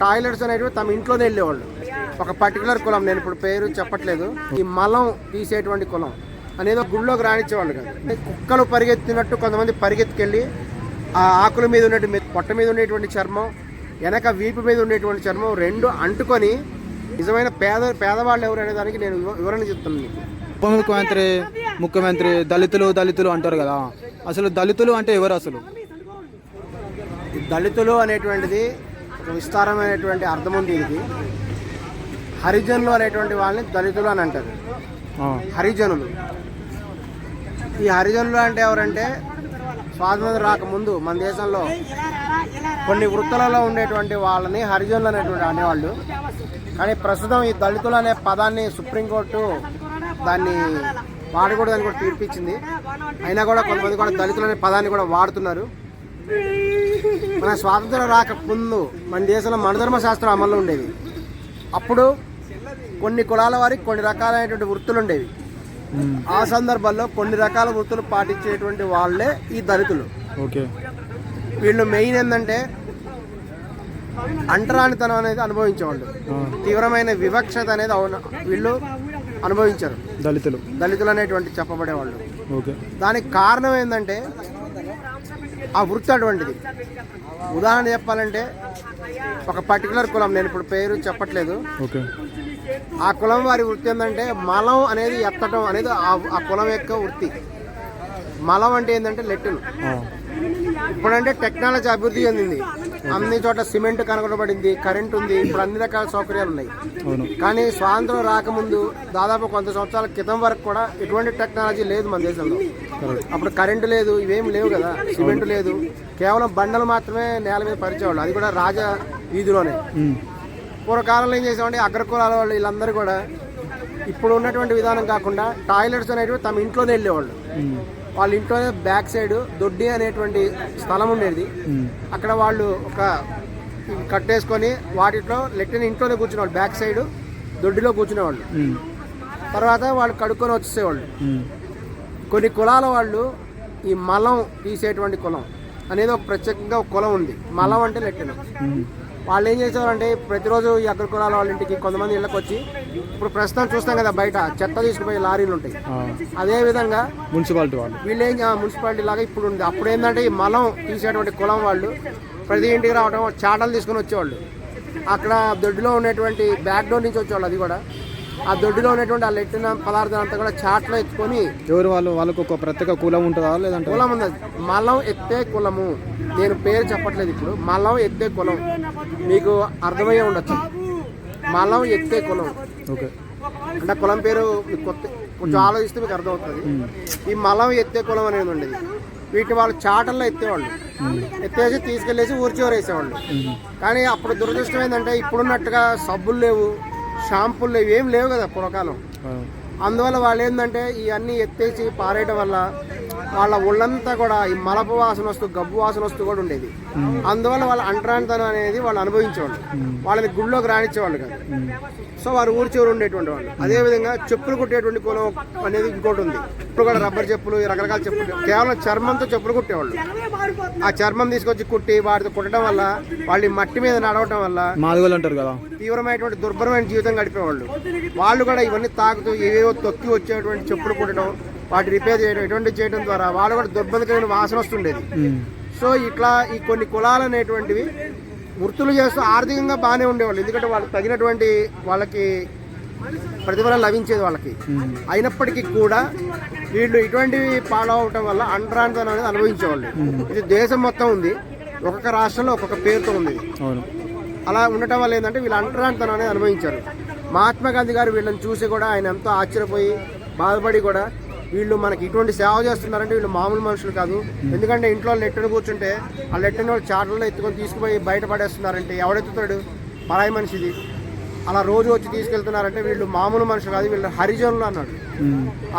Toilets అనేటివి తమ ఇంట్లోనే వెళ్ళేవాళ్ళు. ఒక పర్టికులర్ కులం నేను ఇప్పుడు పేరు చెప్పట్లేదు. ఈ మలం తీసేటువంటి కులం అనేది గుళ్ళోకి రానిచ్చేవాళ్ళు కాదు. కుక్కలు పరిగెత్తినట్టు కొంతమంది పరిగెత్తుకెళ్ళి ఆ ఆకుల మీద ఉన్నటువంటి పొట్ట మీద ఉండేటువంటి చర్మం వెనక వీపు మీద ఉండేటువంటి చర్మం రెండు అంటుకొని నిజమైన పేద పేదవాళ్ళు ఎవరు అనే దానికి నేను వివ- వివరణ చెప్తున్నాను మీకు. ఉప ముఖ్యమంత్రి ముఖ్యమంత్రి దళితులు దళితులు అంటారు కదా. అసలు దళితులు అంటే ఎవరు అసలు? దళితులు అనేటువంటిది ఒక విస్తారమైనటువంటి అర్థం ఉంది ఇది హరిజనులు అనేటువంటి వాళ్ళని దళితులు అని అంటారు. హరిజనులు. ఈ హరిజనులు అంటే ఎవరంటే స్వాతంత్రం రాకముందు మన దేశంలో కొన్ని వృత్తులలో ఉండేటువంటి వాళ్ళని హరిజనులు అనేటువంటి అనేవాళ్ళు. కానీ ప్రస్తుతం ఈ దళితులు అనే పదాన్ని సుప్రీంకోర్టు దాన్ని వాడకూడదని కూడా తీర్పిచ్చింది. అయినా కూడా కొంతమంది కూడా దళితులు అనే పదాన్ని కూడా వాడుతున్నారు. మన స్వాతంత్రం రాక ముందు మన దేశంలో మనధర్మ శాస్త్రం అమల్లో ఉండేది. అప్పుడు కొన్ని కులాల వారికి కొన్ని రకాలైనటువంటి వృత్తులు ఉండేవి. ఆ సందర్భాల్లో కొన్ని రకాల వృత్తులు పాటించేటువంటి వాళ్ళే ఈ దళితులు. ఓకే. వీళ్ళు మెయిన్ ఏంటంటే అంటరానితనం అనేది అనుభవించేవాళ్ళు. తీవ్రమైన వివక్షత అనేది వీళ్ళు అనుభవించారు. దళితులు. దళితులు అనేటువంటి చెప్పబడేవాళ్ళు. ఓకే. దానికి కారణం ఏంటంటే ఆ వృత్తి అటువంటిది. ఉదాహరణ చెప్పాలంటే ఒక పర్టికులర్ కులం నేను ఇప్పుడు పేరు చెప్పట్లేదు. ఓకే. ఆ కులం వారి వృత్తి ఏంటంటే మలం అనేది ఎత్తడం అనేది ఆ- కులం యొక్క వృత్తి. మలం అంటే ఏంటంటే లెట్టును ఆ, ఇప్పుడంటే టెక్నాలజీ అభివృద్ధి చెందింది. అన్ని చోట్ల సిమెంట్ కనుగొనబడింది కరెంట్ ఉంది ఇప్పుడు అన్ని రకాల సౌకర్యాలు ఉన్నాయి. కానీ స్వాతంత్రం రాకముందు దాదాపు కొంత సంవత్సరాల క్రితం వరకు కూడా ఎటువంటి టెక్నాలజీ లేదు మన దేశంలో. అప్పుడు కరెంటు లేదు ఇవేం లేవు కదా సిమెంట్ లేదు. కేవలం బండలు మాత్రమే నేల మీద పరిచేవాళ్ళు. అది కూడా రాజ వీధిలోనే. పూర్వకాలంలో ఏం చేసామంటే అగ్రకులాల వాళ్ళు వీళ్ళందరూ కూడా ఇప్పుడు ఉన్నటువంటి విధానం కాకుండా టాయిలెట్స్ అనేటివి తమ ఇంట్లోనే వెళ్ళేవాళ్ళు. వాళ్ళ ఇంట్లోనే బ్యాక్ సైడ్ దొడ్డి అనేటువంటి స్థలం ఉండేది. అక్కడ వాళ్ళు ఒక కట్టేసుకొని వాటిలో లెట్టిన ఇంట్లోనే కూర్చునేవాళ్ళు బ్యాక్ సైడ్ దొడ్డిలో కూర్చునేవాళ్ళు. తర్వాత వాళ్ళు కడుక్కొని వచ్చేసేవాళ్ళు. కొన్ని కులాల వాళ్ళు ఈ మలం తీసేటువంటి కులం అనేది ఒక ప్రత్యేకంగా ఒక కులం ఉంది. మలం అంటే లెట్టిన వాళ్ళు ఏం చేసేవారంటే ప్రతిరోజు ఈ అగ్ర కులాల వాళ్ళ ఇంటికి కొంతమంది ఇళ్ళకి వచ్చి ఇప్పుడు ప్రస్తుతం చూస్తాం కదా బయట చెత్త తీసుకుపోయే లారీలు ఉంటాయి. అదే విధంగా మున్సిపాలిటీ వాళ్ళు. వీళ్ళు ఏం మున్సిపాలిటీ లాగా ఇప్పుడు ఉంది. అప్పుడు ఏంటంటే ఈ మలం తీసేటువంటి కులం వాళ్ళు ప్రతి ఇంటికి రావడం చాటలు తీసుకొని వచ్చేవాళ్ళు. అక్కడ దొడ్డిలో ఉన్నటువంటి బ్యాక్ డోర్ నుంచి వచ్చేవాళ్ళు అది కూడా. ఆ దొడ్డిలో ఉన్నటువంటి ఆ లెట్టిన పదార్థం అంతా కూడా చాట్లో ఎత్తుకొని ఎవరు వాళ్ళు? వాళ్ళకు ఒక ప్రత్యేక కులం ఉంటుందా లేదంటే కులం ఉంది. మలం ఎత్తే కులము. నేను పేరు చెప్పట్లేదు ఇప్పుడు. మలం ఎత్తే కులం. మీకు అర్థమయ్యే ఉండొచ్చు. మలం ఎత్తే కులం. ఓకే. అంటే కులం పేరు మీకు కొత్త కొంచెం ఆలోచిస్తే మీకు అర్థమవుతుంది. ఈ మలం ఎత్తే కులం అనేది ఉండేది. వీటిని వాళ్ళు చాటల్లో ఎత్తేవాళ్ళు. ఎత్తేసి తీసుకెళ్ళేసి ఊరి చివర వేసేవాళ్ళు. కానీ అప్పుడు దురదృష్టం ఏంటంటే ఇప్పుడున్నట్టుగా సబ్బులు లేవు షాంపూలు లేవు ఏం లేవు కదా పూర్వకాలం అందువల్ల వాళ్ళు ఏంటంటే ఇవన్నీ ఎత్తేసి పారేయడం వల్ల వాళ్ళ ఒళ్ళంతా కూడా ఈ మలపు వాసన వస్తూ గబ్బు వాసన వస్తూ కూడా ఉండేది. అందువల్ల వాళ్ళ అంటరానితనం అనేది వాళ్ళు అనుభవించేవాళ్ళు. వాళ్ళని గుళ్ళోకి రానిచ్చేవాళ్ళు కాదు. సో వారు ఊరి చివరి ఉండేటువంటి వాళ్ళు. అదేవిధంగా చెప్పులు కుట్టేటువంటి కులం అనేది ఇంకోటి ఉంది. ఇప్పుడు కూడా రబ్బర్ చెప్పులు రకరకాల చెప్పులు కేవలం చర్మంతో చెప్పులు కుట్టేవాళ్ళు. ఆ చర్మం తీసుకొచ్చి కుట్టి వాటితో కుట్టడం వల్ల వాళ్ళు మట్టి మీద నడవటం వల్ల అంటారు కదా. తీవ్రమైనటువంటి దుర్భరమైన జీవితం గడిపేవాళ్ళు. వాళ్ళు కూడా ఇవన్నీ తాకుతూ ఏవేవో తొక్కి వచ్చేటువంటి చెప్పులు కుట్టడం వాటి రిపేర్ చేయడం ఇటువంటి చేయడం ద్వారా వాళ్ళు కూడా దుర్బంధకమైన వాసన వస్తుండేది. సో ఇట్లా ఈ కొన్ని కులాలు అనేటువంటివి వృత్తులు చేస్తూ ఆర్థికంగా బాగానే ఉండేవాళ్ళు. ఎందుకంటే వాళ్ళకి తగినటువంటి వాళ్ళకి ప్రతిఫలం లభించేది వాళ్ళకి. అయినప్పటికీ కూడా వీళ్ళు ఇటువంటివి పాడవటం వల్ల అంటరానితనం అనేది అనుభవించేవాళ్ళు. ఇది దేశం మొత్తం ఉంది. ఒక్కొక్క రాష్ట్రంలో ఒక్కొక్క పేరుతో ఉంది అలా ఉండటం వల్ల ఏంటంటే వీళ్ళు అంటరానితనం అనేది అనుభవించారు. మహాత్మా గాంధీ గారు వీళ్ళని చూసి కూడా ఆయన ఎంతో ఆశ్చర్యపోయి బాధపడి కూడా వీళ్ళు మనకి ఇటువంటి సేవ చేస్తున్నారంటే వీళ్ళు మామూలు మనుషులు కాదు. ఎందుకంటే ఇంట్లో లెట్టను కూర్చుంటే ఆ లెట్టను వాళ్ళు చాటల్లో ఎత్తుకొని తీసుకుపోయి బయట పడేస్తున్నారంటే ఎవడెత్తుతాడు? పరాయి మనిషిది. అలా రోజు వచ్చి తీసుకెళ్తున్నారంటే వీళ్ళు మామూలు మనుషులు కాదు వీళ్ళు హరిజనులు అన్నాడు.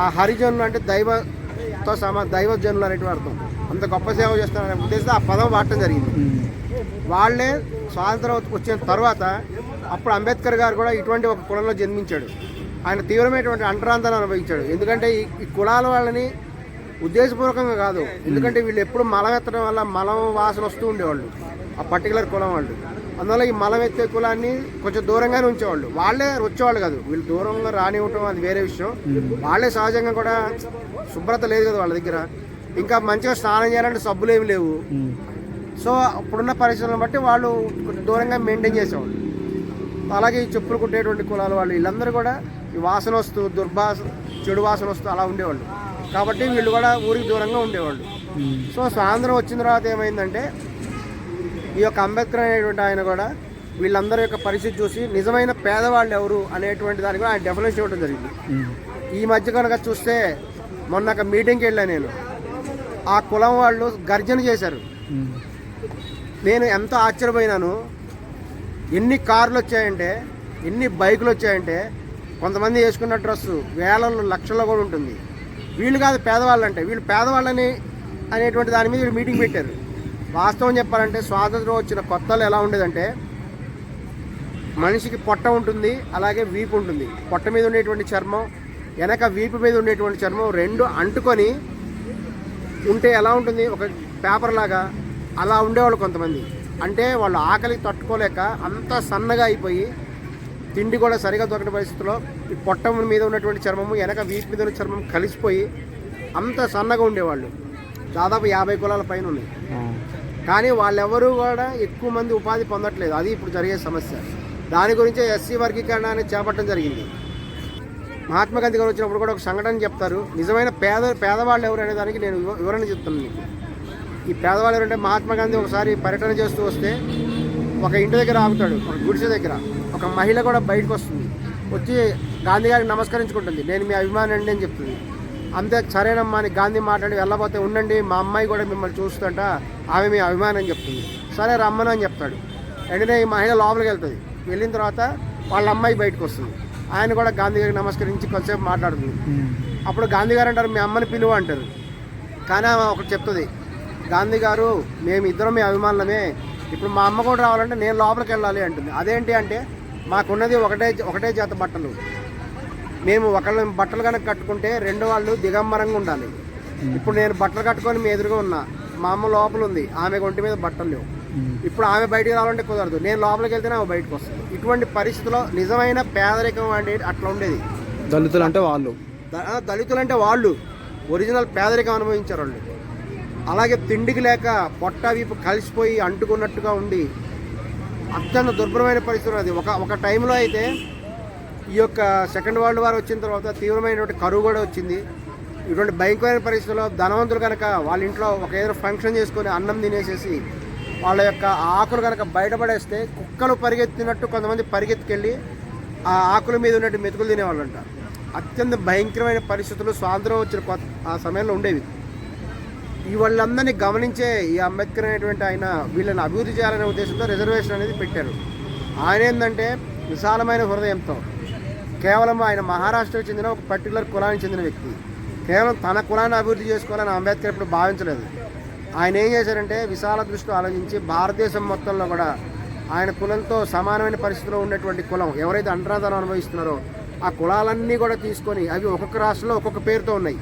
ఆ హరిజనులు అంటే దైవతో సమా దైవజనులు అనేటువంటి అర్థం. అంత గొప్ప సేవ చేస్తున్నారనే ఉద్దేశంతో ఆ పదం వాడటం జరిగింది. వాళ్ళే స్వాతంత్రం వచ్చిన తర్వాత అప్పుడు అంబేద్కర్ గారు కూడా ఇటువంటి ఒక కులంలో జన్మించాడు. ఆయన తీవ్రమైనటువంటి అంటరాంతాన్ని అనుభవించాడు. ఎందుకంటే ఈ కులాల వాళ్ళని ఉద్దేశపూర్వకంగా కాదు. ఎందుకంటే వీళ్ళు ఎప్పుడు మలం ఎత్తడం వల్ల మలం వాసన వస్తూ ఉండేవాళ్ళు. ఆ పర్టికులర్ కులం వాళ్ళు. అందువల్ల ఈ మలం ఎత్తే కులాన్ని కొంచెం దూరంగానే ఉంచేవాళ్ళు. వాళ్ళే వచ్చేవాళ్ళు కాదు. వీళ్ళు దూరంగా రానివ్వటం అది వేరే విషయం. వాళ్ళే సహజంగా కూడా శుభ్రత లేదు కదా వాళ్ళ దగ్గర. ఇంకా మంచిగా స్నానం చేయాలంటే సబ్బులు ఏమి లేవు. సో అప్పుడున్న పరిస్థితులను బట్టి వాళ్ళు కొంచెం దూరంగా మెయింటైన్ చేసేవాళ్ళు. అలాగే ఈ చెప్పులు కుట్టేటువంటి కులాల వాళ్ళు వీళ్ళందరూ కూడా ఈ వాసన వస్తూ దుర్భాస చెడు వాసన వస్తూ అలా ఉండేవాళ్ళు. కాబట్టి వీళ్ళు కూడా ఊరికి దూరంగా ఉండేవాళ్ళు. సో స్వాతంత్రం వచ్చిన తర్వాత ఏమైందంటే ఈ యొక్క అంబేద్కర్ అనేటువంటి ఆయన కూడా వీళ్ళందరి యొక్క పరిస్థితి చూసి నిజమైన పేదవాళ్ళు ఎవరు అనేటువంటి దానికి కూడా ఆయన డెఫినేషన్ ఇవ్వడం జరిగింది. ఈ మధ్య కనుక చూస్తే మొన్న ఒక మీటింగ్కి వెళ్ళాను నేను. ఆ కులం వాళ్ళు గర్జన చేశారు. నేను ఎంతో ఆశ్చర్యపోయినాను. ఎన్ని కార్లు వచ్చాయంటే ఎన్ని బైకులు వచ్చాయంటే కొంతమంది వేసుకున్న డ్రెస్సు వేలలో లక్షల్లో కూడా ఉంటుంది. వీళ్ళు కాదు పేదవాళ్ళు అంటే వీళ్ళు పేదవాళ్ళని అనేటువంటి దాని మీద వీళ్ళు మీటింగ్ పెట్టారు. వాస్తవం చెప్పాలంటే స్వాతంత్రం వచ్చిన కొత్తలో ఎలా ఉండేదంటే మనిషికి పొట్ట ఉంటుంది అలాగే వీపు ఉంటుంది. పొట్ట మీద ఉండేటువంటి చర్మం వెనక వీపు మీద ఉండేటువంటి చర్మం రెండు అంటుకొని ఉంటే ఎలా ఉంటుంది? ఒక పేపర్ లాగా అలా ఉండేవాళ్ళు కొంతమంది. అంటే వాళ్ళు ఆకలి తట్టుకోలేక అంత సన్నగా అయిపోయి తిండి కూడా సరిగా దొరకని పరిస్థితిలో ఈ పొట్ట మీద ఉన్నటువంటి చర్మము వెనక వీపు మీద ఉన్న చర్మం కలిసిపోయి అంత సన్నగా ఉండేవాళ్ళు. దాదాపు యాభై కులాల పైన ఉన్నాయి ఆ. కానీ వాళ్ళెవరూ కూడా ఎక్కువ మంది ఉపాధి పొందట్లేదు. అది ఇప్పుడు జరిగే సమస్య. దాని గురించే ఎస్సీ వర్గీకరణ అనేది చేపట్టడం జరిగింది. మహాత్మా గాంధీ గారు వచ్చినప్పుడు కూడా ఒక సంఘటన చెప్తారు. నిజమైన పేద పేదవాళ్ళు ఎవరు అనే దానికి నేను వివ- వివరణ చెప్తాను మీకు. ఈ పేదవాళ్ళు ఎవరంటే మహాత్మా గాంధీ ఒకసారి పర్యటన చేస్తూ వస్తే ఒక ఇంటి దగ్గర ఆగుతాడు ఒక గుడిసె దగ్గర. ఒక మహిళ కూడా బయటకు వస్తుంది. వచ్చి గాంధీ గారికి నమస్కరించుకుంటుంది. నేను మీ అభిమాని అండి అని చెప్తుంది. అంతే సరేనమ్మా అని గాంధీ మాట్లాడి వెళ్ళబోతే ఉండండి మా అమ్మాయి కూడా మిమ్మల్ని చూస్తుంట ఆమె మీ అభిమానం అని చెప్తుంది. సరే రమ్మను అని చెప్తాడు. వెంటనే ఈ మహిళ లోపలికి వెళ్తుంది. వెళ్ళిన తర్వాత వాళ్ళ అమ్మాయి బయటకు వస్తుంది. ఆయన కూడా గాంధీ గారికి నమస్కరించి కొంతసేపు మాట్లాడుతుంది. అప్పుడు గాంధీ గారు అంటారు మీ అమ్మని పిలువ అంటారు. కానీ ఆమె ఒకటి చెప్తుంది గాంధీ గారు మేము ఇద్దరం మీ అభిమానులమే. ఇప్పుడు మా అమ్మ కూడా రావాలంటే నేను లోపలికి వెళ్ళాలి అంటుంది. అదేంటి అంటే మాకున్నది ఒకటే ఒకటే చేత బట్టలు. మేము ఒకళ్ళ బట్టలు కనుక కట్టుకుంటే రెండు వాళ్ళు దిగంబరంగా ఉండాలి. ఇప్పుడు నేను బట్టలు కట్టుకొని మీ ఎదురుగా ఉన్నా మా అమ్మ లోపల ఉంది ఆమె ఒంటి మీద బట్టలు లేవు. ఇప్పుడు ఆమె బయటికి రావాలంటే కుదరదు. నేను లోపలికి వెళ్తేనే ఆమె బయటకు వస్తుంది. ఇటువంటి పరిస్థితుల్లో నిజమైన పేదరికం అనేది అట్లా ఉండేది. దళితులు అంటే వాళ్ళు దళితులు అంటే వాళ్ళు. ఒరిజినల్ పేదరికం అనుభవించారు వాళ్ళు. అలాగే తిండికి లేక పొట్ట వీపు కలిసిపోయి అంటుకున్నట్టుగా ఉండి అత్యంత దుర్భరమైన పరిస్థితులు అది ఒక ఒక టైంలో అయితే ఈ యొక్క సెకండ్ వరల్డ్ వార్ వచ్చిన తర్వాత తీవ్రమైనటువంటి కరువు కూడా వచ్చింది. ఇటువంటి భయంకరమైన పరిస్థితుల్లో ధనవంతులు కనుక వాళ్ళ ఇంట్లో ఒక ఏదైనా ఫంక్షన్ చేసుకొని అన్నం తినేసేసి వాళ్ళ యొక్క ఆకులు కనుక బయటపడేస్తే కుక్కలు పరిగెత్తినట్టు కొంతమంది పరిగెత్తుకెళ్ళి ఆ ఆకుల మీద ఉన్నట్టు మెతుకులు తినేవాళ్ళు అంట అత్యంత భయంకరమైన పరిస్థితులు స్వాతంత్రం వచ్చిన కొత్త ఆ సమయంలో ఉండేవి. ఈ వాళ్ళందరినీ గమనించే ఈ అంబేద్కర్ అనేటువంటి ఆయన వీళ్ళని అభివృద్ధి చేయాలనే ఉద్దేశంతో రిజర్వేషన్ అనేది పెట్టారు. ఆయన ఏంటంటే విశాలమైన హృదయంతో కేవలం ఆయన మహారాష్ట్రకు చెందిన ఒక పర్టికులర్ కులానికి చెందిన వ్యక్తి. కేవలం తన కులాన్ని అభివృద్ధి చేసుకోవాలని అంబేద్కర్ ఇప్పుడు భావించలేదు. ఆయన ఏం చేశారంటే విశాల దృష్టి ఆలోచించి భారతదేశం మొత్తంలో కూడా ఆయన కులంతో సమానమైన పరిస్థితిలో ఉన్నటువంటి కులం ఎవరైతే అంటరాధనం అనుభవిస్తున్నారో ఆ కులాలన్నీ కూడా తీసుకొని అవి ఒక్కొక్క రాష్ట్రంలో ఒక్కొక్క పేరుతో ఉన్నాయి.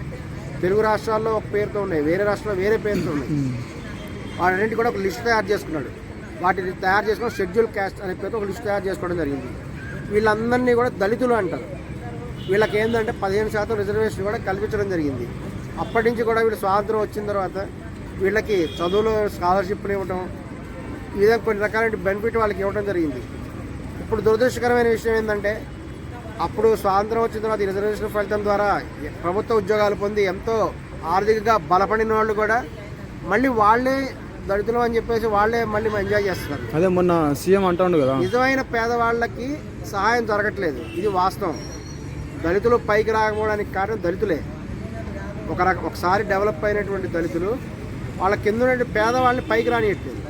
తెలుగు రాష్ట్రాల్లో ఒక పేరుతో ఉన్నాయి వేరే రాష్ట్రాల్లో వేరే పేరుతో ఉన్నాయి. వాటిని వాటన్నింటి కూడా ఒక లిస్ట్ తయారు చేసుకున్నాడు. వాటిని తయారు చేసుకుని షెడ్యూల్ క్యాస్ట్ అనే పేరుతో ఒక లిస్ట్ తయారు చేసుకోవడం జరిగింది. వీళ్ళందరినీ కూడా దళితులు అంటారు. వీళ్ళకి ఏంటంటే పదిహేను శాతం రిజర్వేషన్ కూడా కల్పించడం జరిగింది. అప్పటి నుంచి కూడా వీళ్ళు స్వాతంత్రం వచ్చిన తర్వాత వీళ్ళకి చదువులో స్కాలర్షిప్లు ఇవ్వడం ఈ విధంగా కొన్ని రకాలైన బెనిఫిట్ వాళ్ళకి ఇవ్వడం జరిగింది. ఇప్పుడు దురదృష్టకరమైన విషయం ఏంటంటే అప్పుడు స్వాతంత్రం వచ్చిన తర్వాత ఈ రిజర్వేషన్ ఫలితం ద్వారా ప్రభుత్వ ఉద్యోగాలు పొంది ఎంతో ఆర్థికంగా బలపడిన వాళ్ళు కూడా మళ్ళీ వాళ్ళే దళితులు అని చెప్పేసి వాళ్ళే మళ్ళీ ఎంజాయ్ చేస్తున్నారు. అదే మొన్న సీఎం అంటాడు కదా. నిజమైన పేదవాళ్ళకి సహాయం జరగట్లేదు ఇది వాస్తవం. దళితులు పైకి రాకపోవడానికి కారణం దళితులే. ఒక రక ఒకసారి డెవలప్ అయినటువంటి దళితులు వాళ్ళ కింద ఉన్నటువంటి పేదవాళ్ళని పైకి రానియట్లేదు.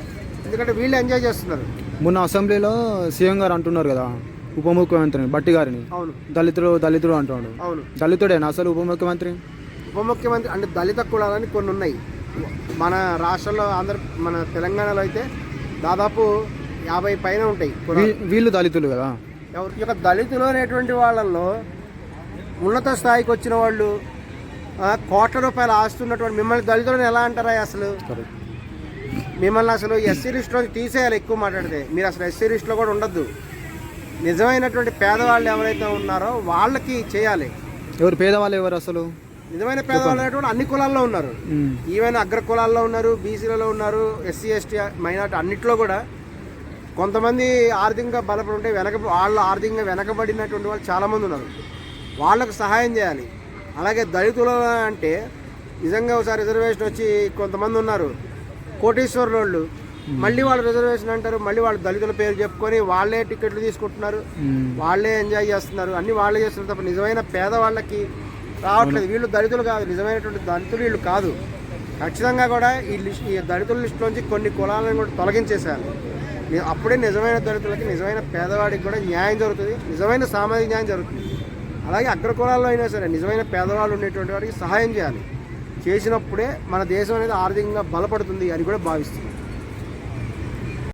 ఎందుకంటే వీళ్ళు ఎంజాయ్ చేస్తున్నారు. మొన్న అసెంబ్లీలో సీఎం గారు అంటున్నారు కదా. ఉప ముఖ్యమంత్రిని బట్టి గారిని. అవును. దళితుడు దళితుడు అంటున్నాడు. అవును. దళితుడేనా అసలు ఉప ముఖ్యమంత్రి ఉప ముఖ్యమంత్రి అంటే దళిత కులాలని కొన్ని ఉన్నాయి. మన రాష్ట్రంలో ఆంధ్ర మన తెలంగాణలో అయితే దాదాపు యాభై పైన ఉంటాయి కులాలు. వీళ్ళు దళితులు కదా? ఎవరు? యొక్క దళితులు అనేటువంటి వాళ్ళల్లో ఉన్నత స్థాయికి వచ్చిన వాళ్ళు ఆ, కోట్ల రూపాయలు ఆస్తున్నటువంటి మిమ్మల్ని దళితులను ఎలా అంటారా అసలు? మిమ్మల్ని అసలు ఎస్సీ లిస్టులో తీసేయాలి ఎక్కువ మాట్లాడితే. మీరు అసలు ఎస్సీ లిస్టులో కూడా ఉండద్దు. నిజమైనటువంటి పేదవాళ్ళు ఎవరైతే ఉన్నారో వాళ్ళకి చేయాలి. ఎవరు పేదవాళ్ళు ఎవరు అసలు? నిజమైన పేదవాళ్ళు అనేటువంటి అన్ని కులాల్లో ఉన్నారు. ఈవెన్ అగ్ర కులాల్లో ఉన్నారు బీసీలలో ఉన్నారు ఎస్సీ ఎస్టీ మైనార్టీ అన్నిట్లో కూడా కొంతమంది ఆర్థికంగా బలపడి ఉంటే వెనక వాళ్ళు ఆర్థికంగా వెనకబడినటువంటి వాళ్ళు చాలామంది ఉన్నారు. వాళ్ళకు సహాయం చేయాలి. అలాగే దళితులు అంటే నిజంగా ఒకసారి రిజర్వేషన్ వచ్చి కొంతమంది ఉన్నారు. కోటీశ్వరులు మళ్ళీ వాళ్ళు రిజర్వేషన్ అంటారు మళ్ళీ వాళ్ళు దళితుల పేరు చెప్పుకొని వాళ్ళే టికెట్లు తీసుకుంటున్నారు. వాళ్ళే ఎంజాయ్ చేస్తున్నారు. అన్ని వాళ్ళే చేస్తున్నారు తప్ప నిజమైన పేదవాళ్ళకి రావట్లేదు. వీళ్ళు దళితులు కాదు నిజమైనటువంటి దళితులు వీళ్ళు కాదు. ఖచ్చితంగా కూడా ఈ లిస్ట్ ఈ దళితుల లిస్టులోంచి కొన్ని కులాలను కూడా తొలగించేసేయాలి ని- అప్పుడే నిజమైన దళితులకి నిజమైన పేదవాడికి కూడా న్యాయం జరుగుతుంది. నిజమైన సామాజిక న్యాయం జరుగుతుంది. అలాగే అగ్ర కులాల్లో అయినా సరే నిజమైన పేదవాళ్ళు ఉండేటువంటి వారికి సహాయం చేయాలి. చేసినప్పుడే మన దేశం అనేది ఆర్థికంగా బలపడుతుంది అని కూడా భావిస్తుంది